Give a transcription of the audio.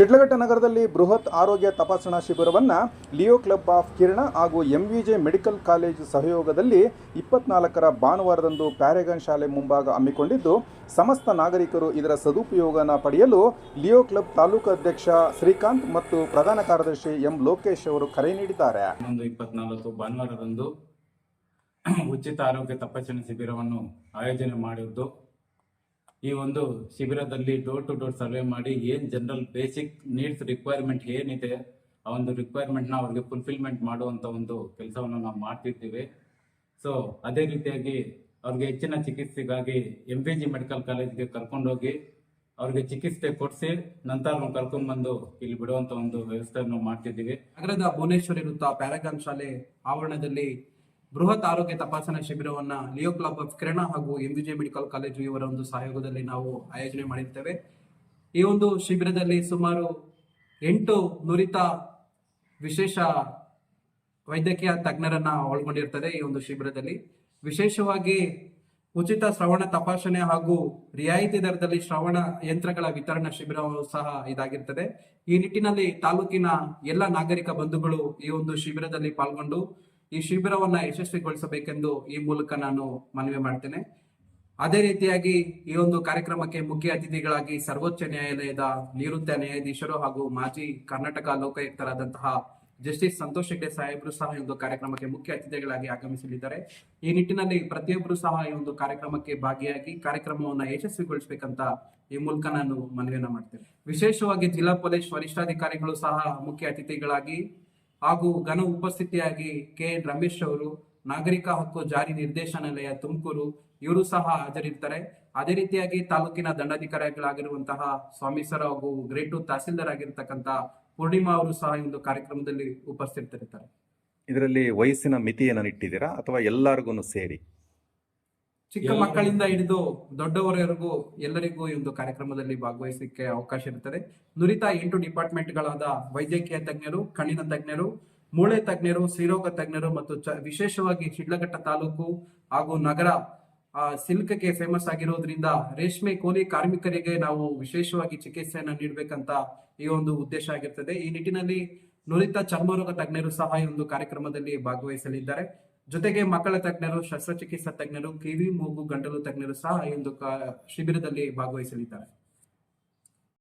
ಶಿಡ್ಲಘಟ್ಟ ನಗರದಲ್ಲಿ ಬೃಹತ್ ಆರೋಗ್ಯ ತಪಾಸಣಾ ಶಿಬಿರವನ್ನು ಲಿಯೋ ಕ್ಲಬ್ ಆಫ್ ಕಿರಣ ಹಾಗೂ ಎಂವಿಜೆ ಮೆಡಿಕಲ್ ಕಾಲೇಜು ಸಹಯೋಗದಲ್ಲಿ ಇಪ್ಪತ್ನಾಲ್ಕರ ಭಾನುವಾರದಂದು ಪ್ಯಾರೆಗನ್ ಶಾಲೆ ಮುಂಭಾಗ ಹಮ್ಮಿಕೊಂಡಿದ್ದು, ಸಮಸ್ತ ನಾಗರಿಕರು ಇದರ ಸದುಪಯೋಗನ ಪಡೆಯಲು ಲಿಯೋ ಕ್ಲಬ್ ತಾಲೂಕು ಅಧ್ಯಕ್ಷ ಶ್ರೀಕಾಂತ್ ಮತ್ತು ಪ್ರಧಾನ ಕಾರ್ಯದರ್ಶಿ ಎಂ ಲೋಕೇಶ್ ಅವರು ಕರೆ ನೀಡಿದ್ದಾರೆ. ಭಾನುವಾರದಂದು ಉಚಿತ ಆರೋಗ್ಯ ತಪಾಸಣೆ ಶಿಬಿರವನ್ನು ಆಯೋಜನೆ ಮಾಡಿದ್ದು ಈ ಒಂದು ಶಿಬಿರದಲ್ಲಿ ಡೋರ್ ಟು ಡೋರ್ ಸರ್ವೆ ಮಾಡಿ ಏನ್ ಜನರಲ್ ಬೇಸಿಕ್ ನೀಡ್ಸ್ ರಿಕ್ವೈರ್ಮೆಂಟ್ ಏನಿದೆ, ಆ ಒಂದು ರಿಕ್ವೈರ್ಮೆಂಟ್ನ ಅವ್ರಿಗೆ ಫುಲ್ಫಿಲ್ಮೆಂಟ್ ಮಾಡುವಂತ ಒಂದು ಕೆಲಸವನ್ನು ನಾವು ಮಾಡ್ತಿರ್ತೀವಿ ಸೊ ಅದೇ ರೀತಿಯಾಗಿ ಅವ್ರಿಗೆ ಹೆಚ್ಚಿನ ಚಿಕಿತ್ಸೆಗಾಗಿ ಎಂ ಪಿ ಜಿ ಮೆಡಿಕಲ್ ಕಾಲೇಜ್ಗೆ ಕರ್ಕೊಂಡೋಗಿ ಅವ್ರಿಗೆ ಚಿಕಿತ್ಸೆ ಕೊಡಿಸಿ ನಂತರ ನಾವು ಕರ್ಕೊಂಡ್ಬಂದು ಇಲ್ಲಿ ಬಿಡುವಂತ ಒಂದು ವ್ಯವಸ್ಥೆಯನ್ನು ಮಾಡ್ತಿದ್ದೀವಿ. ನಗರದ ಭುವನೇಶ್ವರಿ ವೃತ್ತ ಪ್ಯಾರಾಗಾನ್ ಶಾಲೆ, ಆವರಣದಲ್ಲಿ ಬೃಹತ್ ಆರೋಗ್ಯ ತಪಾಸಣಾ ಶಿಬಿರವನ್ನ ಲಿಯೋ ಕ್ಲಬ್ ಆಫ್ ಕಿರಣ ಹಾಗೂ ಎಂವಿಜೆ ಮೆಡಿಕಲ್ ಕಾಲೇಜು ಇವರ ಒಂದು ಸಹಯೋಗದಲ್ಲಿ ನಾವು ಆಯೋಜನೆ ಮಾಡಿರ್ತೇವೆ. ಈ ಒಂದು ಶಿಬಿರದಲ್ಲಿ ಸುಮಾರು ಎಂಟು ನುರಿತ ವಿಶೇಷ ವೈದ್ಯಕೀಯ ತಜ್ಞರನ್ನ ಒಳಗೊಂಡಿರ್ತದೆ ಈ ಒಂದು ಶಿಬಿರದಲ್ಲಿ. ವಿಶೇಷವಾಗಿ ಉಚಿತ ಶ್ರವಣ ತಪಾಸಣೆ ಹಾಗೂ ರಿಯಾಯಿತಿ ದರದಲ್ಲಿ ಶ್ರವಣ ಯಂತ್ರಗಳ ವಿತರಣಾ ಶಿಬಿರವು ಸಹ ಇದಾಗಿರ್ತದೆ. ಈ ನಿಟ್ಟಿನಲ್ಲಿ ತಾಲೂಕಿನ ಎಲ್ಲ ನಾಗರಿಕ ಬಂಧುಗಳು ಈ ಒಂದು ಶಿಬಿರದಲ್ಲಿ ಪಾಲ್ಗೊಂಡು ಈ ಶಿಬಿರವನ್ನ ಯಶಸ್ವಿಗೊಳಿಸಬೇಕೆಂದು ಈ ಮೂಲಕ ನಾನು ಮನವಿ ಮಾಡ್ತೇನೆ. ಅದೇ ರೀತಿಯಾಗಿ ಈ ಒಂದು ಕಾರ್ಯಕ್ರಮಕ್ಕೆ ಮುಖ್ಯ ಅತಿಥಿಗಳಾಗಿ ಸರ್ವೋಚ್ಚ ನ್ಯಾಯಾಲಯದ ನಿವೃತ್ತ ನ್ಯಾಯಾಧೀಶರು ಹಾಗೂ ಮಾಜಿ ಕರ್ನಾಟಕ ಲೋಕಾಯುಕ್ತರಾದಂತಹ ಜಸ್ಟಿಸ್ ಸಂತೋಷ್ ಹೆಗ್ಡೆ ಸಾಹೇಬರು ಸಹ ಈ ಒಂದು ಕಾರ್ಯಕ್ರಮಕ್ಕೆ ಮುಖ್ಯ ಅತಿಥಿಗಳಾಗಿ ಆಗಮಿಸಲಿದ್ದಾರೆ. ಈ ನಿಟ್ಟಿನಲ್ಲಿ ಪ್ರತಿಯೊಬ್ಬರು ಸಹ ಈ ಒಂದು ಕಾರ್ಯಕ್ರಮಕ್ಕೆ ಭಾಗಿಯಾಗಿ ಕಾರ್ಯಕ್ರಮವನ್ನು ಯಶಸ್ವಿಗೊಳಿಸಬೇಕಂತ ಈ ಮೂಲಕ ನಾನು ಮನವಿಯನ್ನು ಮಾಡ್ತೇನೆ. ವಿಶೇಷವಾಗಿ ಜಿಲ್ಲಾ ಪೊಲೀಸ್ ವರಿಷ್ಠಾಧಿಕಾರಿಗಳು ಸಹ ಮುಖ್ಯ ಅತಿಥಿಗಳಾಗಿ ಹಾಗೂ ಘನ ಉಪಸ್ಥಿತಿಯಾಗಿ ಕೆ. ಎನ್ ರಮೇಶ್ ಅವರು ನಾಗರಿಕ ಹಕ್ಕು ಜಾರಿ ನಿರ್ದೇಶನಾಲಯ ತುಮಕೂರು ಇವರು ಸಹ ಹಾಜರಿರ್ತಾರೆ. ಅದೇ ರೀತಿಯಾಗಿ ತಾಲೂಕಿನ ದಂಡಾಧಿಕಾರಿಗಳಾಗಿರುವಂತಹ ಸ್ವಾಮಿ ಸರ್ ಹಾಗೂ ಗ್ರೇಟ್ ತಹಸೀಲ್ದಾರ್ ಆಗಿರ್ತಕ್ಕಂತ ಪೂರ್ಣಿಮಾ ಅವರು ಸಹ ಒಂದು ಕಾರ್ಯಕ್ರಮದಲ್ಲಿ ಉಪಸ್ಥಿತರಿರ್ತಾರೆ ಇದರಲ್ಲಿ ವಯಸ್ಸಿನ ಮಿತಿಯನ್ನು ಇಟ್ಟಿದ್ದೀರಾ ಅಥವಾ ಎಲ್ಲರಿಗೂ ಸೇರಿ? ಚಿಕ್ಕ ಮಕ್ಕಳಿಂದ ಹಿಡಿದು ದೊಡ್ಡವರವರೆಗೂ ಎಲ್ಲರಿಗೂ ಈ ಒಂದು ಕಾರ್ಯಕ್ರಮದಲ್ಲಿ ಭಾಗವಹಿಸಲಿಕ್ಕೆ ಅವಕಾಶ ಇರುತ್ತದೆ. ನುರಿತ ಎಂಟು ಡಿಪಾರ್ಟ್ಮೆಂಟ್ಗಳಾದ ವೈದ್ಯಕೀಯ ತಜ್ಞರು ಕಣ್ಣಿನ ತಜ್ಞರು ಮೂಳೆ ತಜ್ಞರು ಸಿರೋಗ ತಜ್ಞರು ಮತ್ತು ವಿಶೇಷವಾಗಿ ಶಿಡ್ಲಘಟ್ಟ ತಾಲೂಕು ಹಾಗೂ ನಗರ ಸಿಲ್ಕ್ಗೆ ಫೇಮಸ್ ಆಗಿರೋದ್ರಿಂದ ರೇಷ್ಮೆ ಕೂಲಿ ಕಾರ್ಮಿಕರಿಗೆ ನಾವು ವಿಶೇಷವಾಗಿ ಚಿಕಿತ್ಸೆಯನ್ನು ನೀಡಬೇಕಂತ ಈ ಒಂದು ಉದ್ದೇಶ ಆಗಿರ್ತದೆ. ಈ ನಿಟ್ಟಿನಲ್ಲಿ ನುರಿತ ಚರ್ಮರೋಗ ತಜ್ಞರು ಸಹ ಈ ಒಂದು ಕಾರ್ಯಕ್ರಮದಲ್ಲಿ ಭಾಗವಹಿಸಲಿದ್ದಾರೆ. ಜೊತೆಗೆ ಮಕ್ಕಳ ತಜ್ಞರು ಶಸ್ತ್ರಚಿಕಿತ್ಸಾ ತಜ್ಞರು ಕಿವಿ ಮೂಗು ಗಂಟಲು ತಜ್ಞರು ಸಹ ಇಂದು ಶಿಬಿರದಲ್ಲಿ ಭಾಗವಹಿಸಲಿದ್ದಾರೆ.